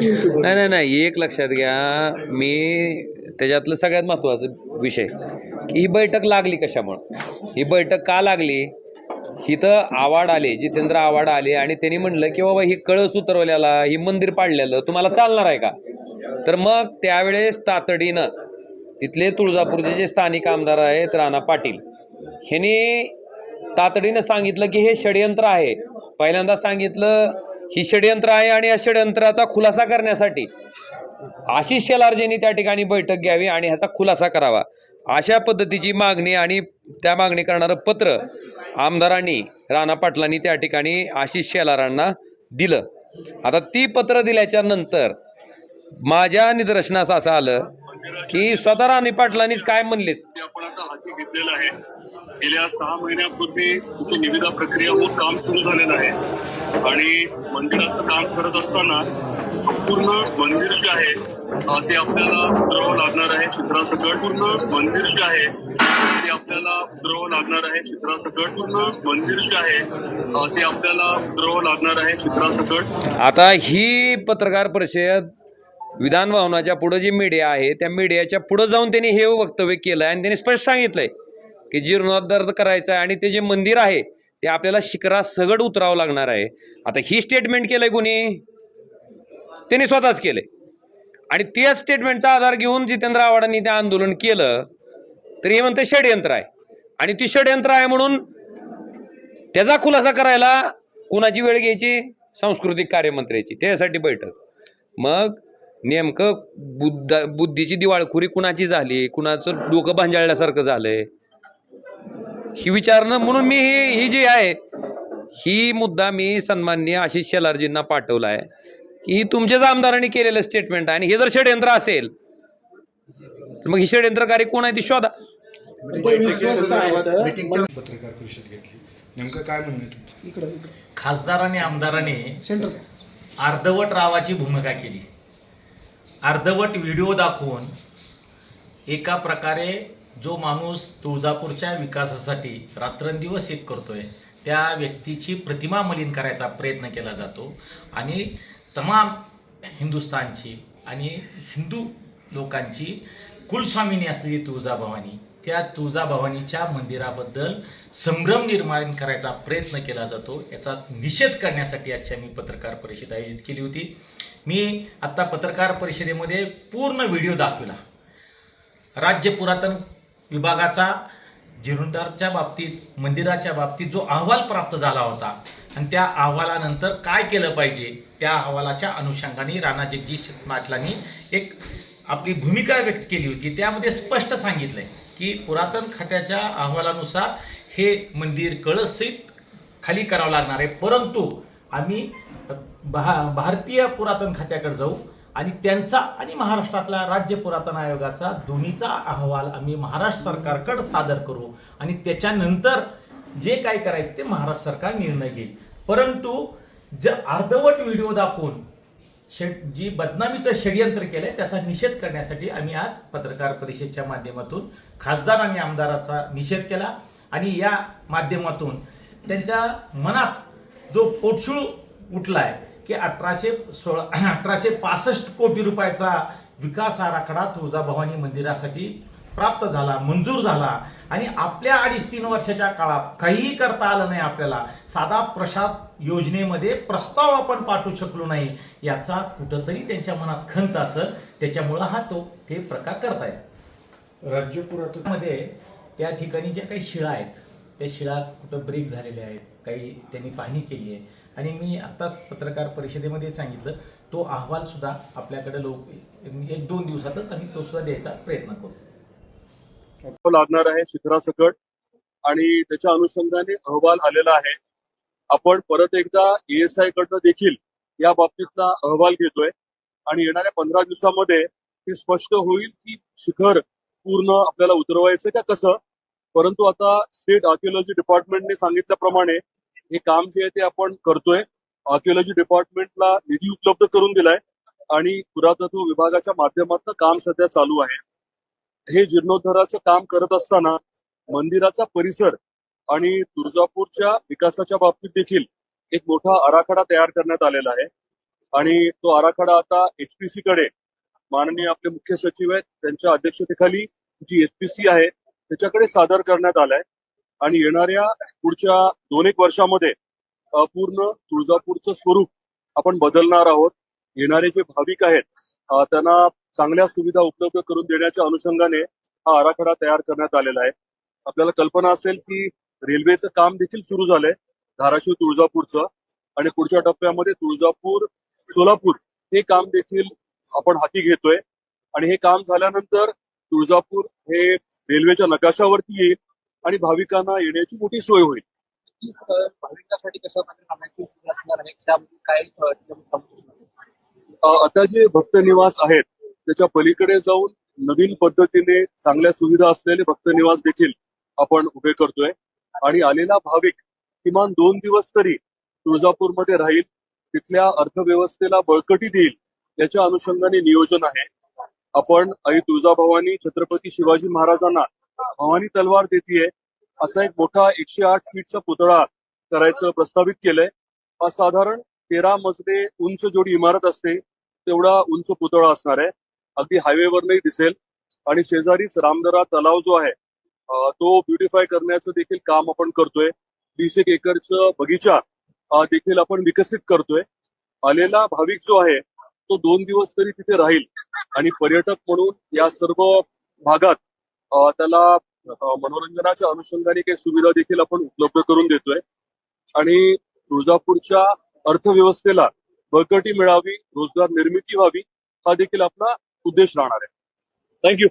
नाही नाही नाही. एक लक्षात घ्या. मी त्याच्यातलं सगळ्यात महत्त्वाचं विषय की ही बैठक लागली कशामुळं? ही बैठक का लागली? इथं आवाड आले जितेंद्र आवाड आले आणि त्यांनी म्हणलं की बाबा ही कळस उतरवल्याला ही मंदिर पाडलेलं तुम्हाला चालणार आहे का? तर मग त्यावेळेस तातडीनं तिथले तुळजापूरचे जे स्थानिक आमदार आहेत राणा पाटील ह्यांनी तातडीनं सांगितलं की हे षडयंत्र आहे. पहिल्यांदा सांगितलं ही षडयंत्र आहे आणि या षडयंत्राचा खुलासा करण्यासाठी आशिष शेलारजींनी त्या ठिकाणी बैठक घ्यावी आणि ह्याचा खुलासा करावा. अशा पद्धतीची मागणी आणि त्या मागणी करणारं पत्र आमदारांनी राणा पाटलांनी त्या ठिकाणी आशिष शेलारांना दिलं. आता ती पत्र दिल्याच्या नंतर माझ्या निदर्शनास असं आलं की स्वतः राणी पाटलांनीच काय म्हणलेत? ते आपण आता हाती घेतलेलं आहे. गेल्या सहा महिन्यापूर्वी तुमची निविदा प्रक्रिया होऊन काम सुरू झालेलं आहे. आणि मंदिराचं काम करत असताना पूर्ण मंदिर जे आहे ते आपल्याला उतरवावं लागणार आहे चित्रासकट. पूर्ण मंदिर जे आहे ते आपल्याला उतरवावं लागणार आहे चित्रासकट. पूर्ण मंदिर जे आहे ते आपल्याला उतरवावं लागणार आहे चित्रासकट. आता ही पत्रकार परिषद विधान भवनाच्या पुढं जी मीडिया आहे त्या मीडियाच्या पुढं जाऊन त्यांनी हे वक्तव्य केलं आहे आणि त्यांनी स्पष्ट सांगितलंय की जीर्णोद्धार करायचं आहे आणि ते जे मंदिर आहे ते आपल्याला शिखरा सगड उतरावं लागणार आहे. आता ही स्टेटमेंट केलंय कोणी? त्यांनी स्वतःच केलंय. आणि त्याच स्टेटमेंटचा आधार घेऊन जितेंद्र आव्हाडांनी ते आंदोलन केलं तर हे म्हणते षडयंत्र आहे. आणि ती षडयंत्र आहे म्हणून त्याचा खुलासा करायला कुणाची वेळ घ्यायची? सांस्कृतिक कार्यमंत्र्याची. त्यासाठी बैठक. मग नेमकं बुद्ध बुद्धीची दिवाळखोरी कुणाची झाली? कुणाचं डोकं भांजाळल्यासारखं झालंय? ही विचारणं म्हणून मी ही ही जी आहे ही मुद्दा मी सन्माननीय आशिष शेलारजींना पाठवला आहे की ही तुमच्याच आमदारांनी केलेलं स्टेटमेंट आहे. आणि हे जर षडयंत्र असेल तर मग ही षडयंत्रकारी कोण आहे ती शोधा. पत्रकार परिषद घेतली. नेमकं काय म्हणणं आहे तुमचं? इकडं इकडं खासदार आणि आमदारांनी सेंटर. अर्धवट रावाची भूमिका केली. अर्धवट व्हिडिओ दाखवून एका प्रकारे जो माणूस तुळजापूरच्या विकासासाठी रात्रंदिवस एक करतोय त्या व्यक्तीची प्रतिमा मलिन करायचा प्रयत्न केला जातो. आणि तमाम हिंदुस्थानची आणि हिंदू लोकांची कुलस्वामिनी असलेली तुळजाभवानी त्या तुळजाभवानीच्या मंदिराबद्दल संभ्रम निर्माण करायचा प्रयत्न केला जातो याचा निषेध करण्यासाठी आजच्या मी पत्रकार परिषद आयोजित केली होती. मी आत्ता पत्रकार परिषदेमध्ये पूर्ण व्हिडिओ दाखविला. राज्य पुरातन विभागाचा जीर्णोद्धारच्या बाबतीत मंदिराच्या बाबतीत जो अहवाल प्राप्त झाला होता आणि त्या अहवालानंतर काय केलं पाहिजे त्या अहवालाच्या अनुषंगाने राणा जगजीत पाटलांनी एक आपली भूमिका व्यक्त केली होती त्यामध्ये स्पष्ट सांगितलंय. की पुरातन खात्याच्या अहवालानुसार हे मंदिर कळसहित खाली करावं लागणार आहे. परंतु आम्ही भा भारतीय पुरातन खात्याकडे जाऊ आणि त्यांचा आणि महाराष्ट्रातल्या राज्य पुरातन आयोगाचा दोन्हीचा अहवाल आम्ही महाराष्ट्र सरकारकडे सादर करू आणि त्याच्यानंतर जे काय करायचं ते महाराष्ट्र सरकार निर्णय घेईल. परंतु ज अर्धवट व्हिडिओ दाखवून षड जी बदनामीचं षडयंत्र केलंय त्याचा निषेध करण्यासाठी आम्ही आज पत्रकार परिषदेच्या माध्यमातून खासदार आणि आमदाराचा निषेध केला आणि या माध्यमातून त्यांच्या मनात जो पोटशूळ उठलाय की अठराशे सोळा अठराशे पासष्ट कोटी रुपयाचा विकास आराखडा तुळजाभवानी मंदिरासाठी प्राप्त झाला मंजूर झाला. आणि आपल्या अडीच तीन वर्षाच्या काळात काहीही करता आलं नाही आपल्याला. साधा प्रसाद योजनेमध्ये प्रस्ताव आपण पाठवू शकलो नाही. याचा कुठंतरी त्यांच्या मनात खंत असेल. त्याच्यामुळं हा तो ते प्रकार करतायत. राज्य पुरातनमध्ये त्या ठिकाणी ज्या काही शिळा आहेत त्या शिळा कुठं ब्रेक झालेल्या आहेत काही त्यांनी पाहणी केली आहे. आणि मी आत्ताच पत्रकार परिषदेमध्ये सांगितलं तो अहवाल सुद्धा आपल्याकडे लोक एक दोन दिवसातच आम्ही तो सुद्धा द्यायचा प्रयत्न करू. लागणार आहे शिखरासकट. आणि त्याच्या अनुषंगाने अहवाल आलेला आहे. आपण परत एकदा एएसआय कडनं देखील या बाबतीतला अहवाल घेतोय. आणि येणाऱ्या पंधरा दिवसामध्ये हे स्पष्ट होईल की शिखर पूर्ण आपल्याला उतरवायचं का कसं? परंतु आता स्टेट आर्किओलॉजी डिपार्टमेंटने सांगितल्याप्रमाणे हे काम जे आहे ते आपण करतोय. आर्किओलॉजी डिपार्टमेंटला निधी उपलब्ध करून दिलाय. आणि पुरातत्व विभागाच्या माध्यमातून काम सध्या चालू आहे. हे जीर्णोद्धाराचं काम करत असताना मंदिराचा परिसर आणि तुळजापूरच्या विकासाच्या बाबतीत देखील एक मोठा आराखडा तयार करण्यात आलेला आहे. आणि तो आराखडा आता एचपीसी कडे माननीय आपले मुख्य सचिव आहेत त्यांच्या अध्यक्षतेखाली जी एचपीसी आहे त्याच्याकडे सादर करण्यात आलाय. आणि येणाऱ्या पुढच्या दोन एक वर्षामध्ये पूर्ण तुळजापूरचं स्वरूप आपण बदलणार आहोत. येणारे जे भाविक आहेत त्यांना चांगल्या सुविधा उपलब्ध करून देण्याच्या अनुषंगाने हा आराखडा तयार करण्यात आलेला आहे. आपल्याला कल्पना असेल की रेल्वेचं काम देखील सुरू झालंय धाराशिव तुळजापूरचं आणि पुढच्या टप्प्यामध्ये तुळजापूर सोलापूर हे काम देखील आपण हाती घेतोय. आणि हे काम झाल्यानंतर तुळजापूर हे रेल्वेच्या नकाशावरती येईल आणि भाविकांना येण्याची मोठी सोय होईल. भाविकांसाठी कशा प्रकारे काय आता जे भक्त निवास आहेत त्याच्या पलीकडे जाऊन नवीन पद्धतीने चांगल्या सुविधा असलेले भक्त निवास देखील आपण उभे करतोय. आणि आलेला भाविक किमान दोन दिवस तरी तुळजापूरमध्ये राहील तिथल्या अर्थव्यवस्थेला बळकटी देईल याच्या अनुषंगाने नियोजन आहे. आपण आई तुळजाभवानी छत्रपती शिवाजी महाराजांना भवानी तलवार देतीये असा एक मोठा एकशे आठ फीटचा पुतळा करायचं प्रस्तावित केलंय. हा साधारण तेरा मजले उंच जोडी इमारत असते तेवढा उंच पुतळा असणार आहे. अगदी हायवेवरनही दिसेल. आणि शेजारीच रामदरा तलाव जो आहे तो ब्युटिफाय करण्याचं देखील काम आपण करतोय. वीस एक एकरचं बगीचा देखील आपण विकसित करतोय. आलेला भाविक जो आहे तो दोन दिवस तरी तिथे राहील. आणि पर्यटक म्हणून या सर्व भागात त्याला मनोरंजनाच्या अनुषंगाने काही सुविधा देखील आपण उपलब्ध करून देतोय. आणि तुळजापूरच्या अर्थव्यवस्थेला बळकटी मिळावी रोजगार निर्मिती व्हावी हा देखील आपला उद्देश राहणार आहे. थँक्यू